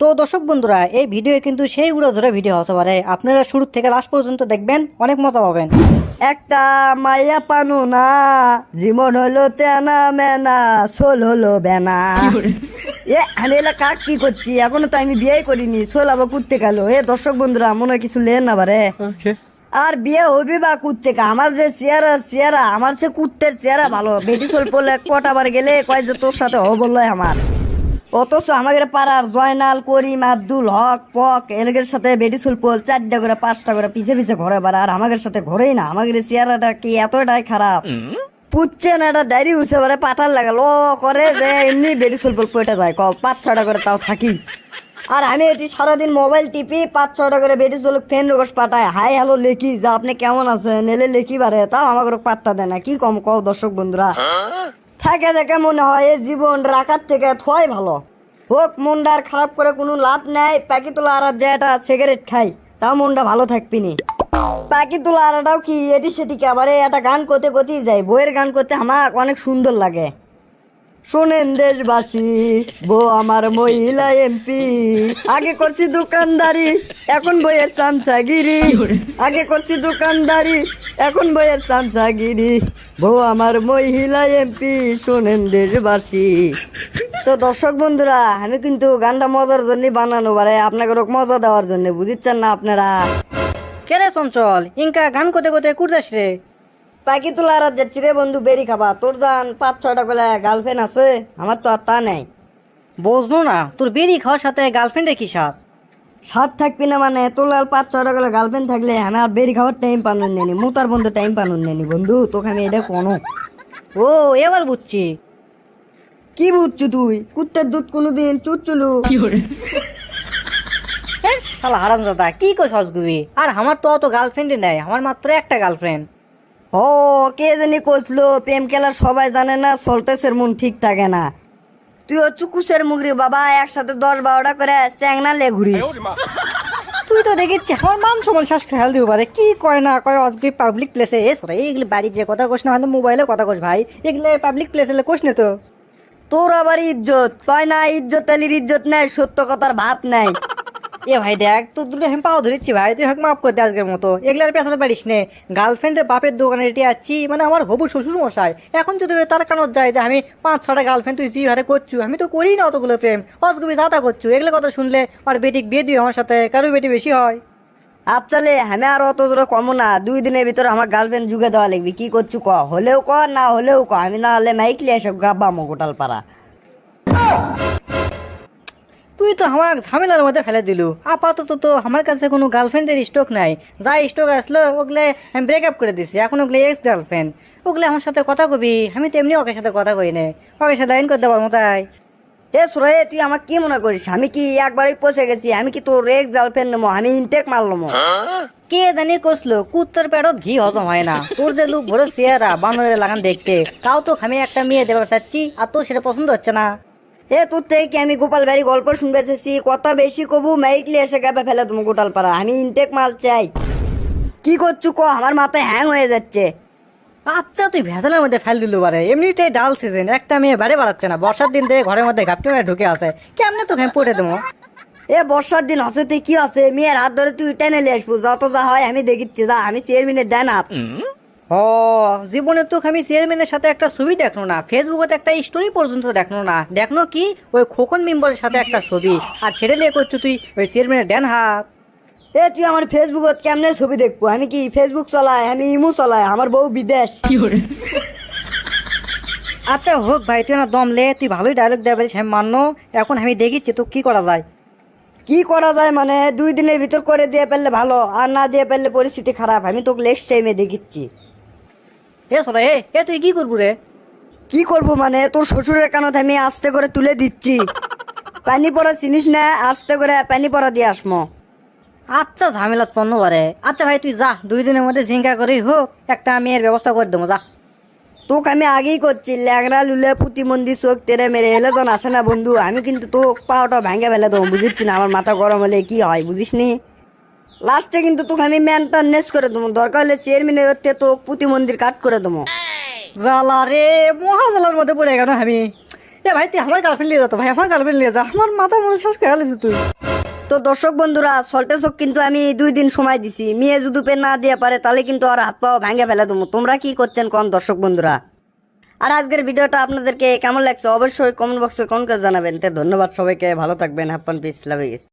তো দর্শক বন্ধুরা এই ভিডিও কিন্তু সেই উড়ো ধরে ভিডিও হতে পারে। আপনারা শুরু থেকে লাস্ট পর্যন্ত দেখবেন অনেক মজা পাবেন। একটা মাইয়া পানু না জীবন হলো তেনা মেনা সোল হলো বেনা। এ আমি এলা কাক কি করছি? এখনও তো আমি বিয়ে করিনি সোল আবার কুত্তে গেল। এ দর্শক বন্ধুরা মনে হয় কিছু লেন না পারে। আর বিয়ে হবি বা কুত্তে কা আমার যে চেহারা চেহারা আমার সে কুত্তের চেহারা ভালো। বেটি সোল পড়লে কটা বার গেলে কয় যে তোর সাথে হ বলল আমার। অথচ আমাদের পাড়ার জয়নাল করিম আব্দুল হক পক এলাকের সাথে বেটি সুলপল চারটা করে পাঁচটা করে পিছে পিছে ঘরে বাড়া। আর আমাদের সাথে ঘরেই না। আমাদের চেহারাটা কি এতটাই খারাপ? পুচ্ছে না এটা ডায়েরি উঠছে পারে পাঠার লাগাল ও করে যে এমনি বেটি সুলপল পয়টা যায় ক পাঁচ ছটা করে তাও থাকি। আর আমি এটি সারাদিন মোবাইল টিপি পাঁচ ছটা করে বেটি চলুক ফ্রেন্ড রিকোয়েস্ট পাঠায় হাই হ্যালো লেখি যা আপনি কেমন আছেন? এলে লেখি বারে তাও আমাকে পাত্তা দেয় না। কি কম কও দর্শক বন্ধুরা? থাকে দেখে মনে হয় এই জীবন রাখার থেকে থয় ভালো। হোক মনটা খারাপ করে কোনো লাভ নাই। প্যাকি তোলা আর যেটা সিগারেট খাই, তাও মনটা ভালো থাকবি নি। প্যাকি তোলা আরাটাও কি এটি সেটি আবার একটা গান করতে করতেই যাই বইয়ের গান করতে আমার অনেক সুন্দর লাগে। শোনেন দেশবাসী, বউ আমার মহিলা এমপি। আগে করছি দোকানদারি, এখন বইয়ের সামসাগিরি আগে করছি দোকানদারি এখন বইয়ের সামসাগিরি বউ আমার মহিলা এমপি, শোনেন দেশবাসী। তো দর্শক বন্ধুরা, আমি কিন্তু গানটা মজার জন্য বানানো পারে আপনাকে মজা দেওয়ার জন্য, বুঝিচ্ছেন না আপনারা? কে রে চঞ্চল? ইনকা গান করতে করতে কুড়দাস রে। পাখি তোলা আর যাচ্ছি রে বন্ধু, বেরি খাবা। তোর যান পাঁচ ছটা করে গার্লফ্রেন্ড আছে, আমার তো আর তা নেই। বুঝলো না, তোর বেরি খাওয়ার সাথে গার্লফ্রেন্ডের কি সাথ সাত থাকবি না মানে? তোর আর পাঁচ ছটা করে গার্লফ্রেন্ড থাকলে আমি আর বেরি খাওয়ার টাইম পানুন নেনি মুতার বন্ধু টাইম পানুন নেনি বন্ধু তোকে আমি এটা কোনো। ও এবার বুঝছি। কি বুঝছ তুই? কুত্তার দুধ কোনোদিন চুচ্চুলু এস, শালা হারাম দাদা কি কই সসগুবি আর আমার তো অত গার্লফ্রেন্ডই নাই আমার মাত্র একটা গার্লফ্রেন্ড ও কে জানি কইসলো প্রেম খেলার সবাই জানে না সল্টেসের মন ঠিক থাকে না। তুই ও চুকুসের মুগরি বাবা একসাথে দশ বারোটা করে চ্যাংনা লে ঘুরিস। তুই তো দেখিচ্ছি আমার মান সমান শ্বাস খেয়াল দিব পারে কি কয় না কয় অজগ্রি পাবলিক প্লেসে এস সরে এগুলি বাড়ির যে কথা কোস না হয়তো মোবাইলে কথা কোস ভাই। এগুলো পাবলিক প্লেসে কোস না তো। তোর আবার ইজ্জত কয় না ইজ্জত আলির ইজ্জত নাই সত্য কথার ভাত নাই। এ ভাই দেখ, তোর দুটো আমি পাও ধরেছি ভাই, তুই হাক মাফ করে দে আজকের মতো। এগুলো আর পেঁচাতে পারিস নে। গার্লফ্রেন্ডের বাপের দোকানে এটি আছি মানে আমার হবু শ্বশুর মশাই এখন যদি তার কানত যায় যে আমি পাঁচ, ছটা গার্লফ্রেন্ড তুই জি হারে করছু, আমি তো করি না অতগুলো প্রেম অসগুবি যাতা করছু, এগুলো কথা শুনলে আর বেটিক বিয়ে দিও আমার সাথে কারও বেটি বেশি হয়। আচ্ছা লে আমি আর অত দূরে কমো না, দুই দিনের ভিতরে আমার গার্লফ্রেন্ড যুগে দেওয়া লাগবে, কি করছু ক? হলেও ক, না হলেও ক, আমি না হলে মাইকলি এসে গাব্বামো গোটাল পাড়া তুই তো আমার ঝামেলার মধ্যে ফেলে দিলু। আপাতত তো আমার কাছে কোনো গার্লফ্রেন্ডের স্টক নাই। যা স্টক আসলো ওগুলো আমি ব্রেকআপ করে দিছি। এখন ওগুলো এক্স গার্লফ্রেন্ড ওগুলো আমার সাথে কথা কবি। আমি তো এমনি ওকে সাথে কথা কই না। ওকে সাথে লাইন করতে পারব তাই এ সুরে তুই আমার কি মনে করিস? আমি কি একবারই পচে গেছি? আমি কি তোর এক গার্লফ্রেন্ড নেব আমি ইনটেক মারলাম কে জানি কষলো কুত্তর পেটত ঘি হজম হয় না। তোর যে লুক ভরে চেহারা বানরের লাগান দেখতে। তাও তো আমি একটা মেয়ে দেবার চাচ্ছি আর তোর সেটা পছন্দ হচ্ছে না। এ তোর থেকে কি আমি গোপাল বাড়ি গল্প শুনবে চাইছি কথা বেশি কবু মাইকলি এসে গাবে ফেলে তুমি গোটাল পাড়া আমি ইনটেক মাল চাই। কি করছু ক? আমার মাথায় হ্যাং হয়ে যাচ্ছে। আচ্ছা তুই ভেজালের মধ্যে ফেল দিলু বারে। এমনিতেই ডাল সিজন একটা মেয়ে বাড়ি বাড়াচ্ছে না। বর্ষার দিন থেকে ঘরের মধ্যে ঘাপটি মেরে ঢুকে আছে। কেমনে তোকে আমি পড়ে দেবো? এ বর্ষার দিন আছে তুই কি আছে? মেয়ের হাত ধরে তুই টেনে নিয়ে আসব। যত যা হয় আমি দেখিচ্ছি। যা আমি চেয়ারম্যানের ডান হাত ও জীবনে তো আমি চেয়ারম্যানের সাথে একটা ছবি দেখল না ফেসবুকে একটা স্টোরি পর্যন্ত দেখল না। দেখল কি? ওই খোকন মেম্বারের সাথে একটা ছবি। আর ছেড়ে লিয়ে করছ তুই ওই চেয়ারম্যানের ড্যান হাত। এ তুই আমার ফেসবুকত কেমনে ছবি দেখব? আমি কি ফেসবুক চলাই? আমি ইমু চলাই? আমার বউ বিদেশ। আচ্ছা হোক ভাই তুই না দম লে তুই ভালোই ডায়লগ দেওয়া পারিস আমি মান্য এখন আমি দেখিচ্ছি তো কি করা যায়। কি করা যায় মানে? দুই দিনের ভিতর করে দিয়ে ফেললে ভালো আর না দিয়ে ফেললে পরিস্থিতি খারাপ। আমি তোকে নেক্সট টাইমে দেখিচ্ছি। এ সরে এ এ তুই কি করব রে? কি করব মানে? তোর শ্বশুরের কানত আমি আস্তে করে তুলে দিচ্ছি। পানি পড়া চিনিস না? আস্তে করে পানি পড়া দিয়ে আসমো। আচ্ছা ঝামেলাত পণ্য বারে আচ্ছা ভাই তুই যা দুই দিনের মধ্যে জিঙ্কা করেই হোক একটা মেয়ের ব্যবস্থা করে দেবো যা। তোকে আমি আগেই করছি ল্যাংড়া লুলে প্রতিমন্দি চোখ তেরে মেরে এলে তো আসে না বন্ধু। আমি কিন্তু তো পাওটা ভেঙে ফেলে দেবো বুঝিস না? আমার মাথা গরম হলে কি হয় বুঝিস নি লাস্টে কিন্তু তোকে আমি মেনটেনেন্স করে দেবো। দরকার হলে চেয়ারম্যানের হচ্ছে তো প্রতিমন্দির কাট করে দেবো। জ্বালা রে মহা জ্বালার মধ্যে পড়ে গেল আমি? এ ভাই, তুই আমার গার্লফ্রেন্ড নিয়ে যা তো ভাই, আমার গার্লফ্রেন্ড নিয়ে যা। আমার মাথা মনে সব খেয়াল তুই। তো দর্শক বন্ধুরা সল্টে চোখ কিন্তু আমি দুই দিন সময় দিছি। মেয়ে যদি পে না দিয়ে পারে, তাহলে কিন্তু আর হাত পাও ভেঙে ফেলে দেবো। তোমরা কি করছেন কোন দর্শক বন্ধুরা? আর আজকের ভিডিওটা আপনাদেরকে কেমন লাগছে অবশ্যই কমেন্ট বক্সে কমেন্ট করে জানাবেন। তো ধন্যবাদ সবাইকে, ভালো থাকবেন হ্যাপন পিস লাভ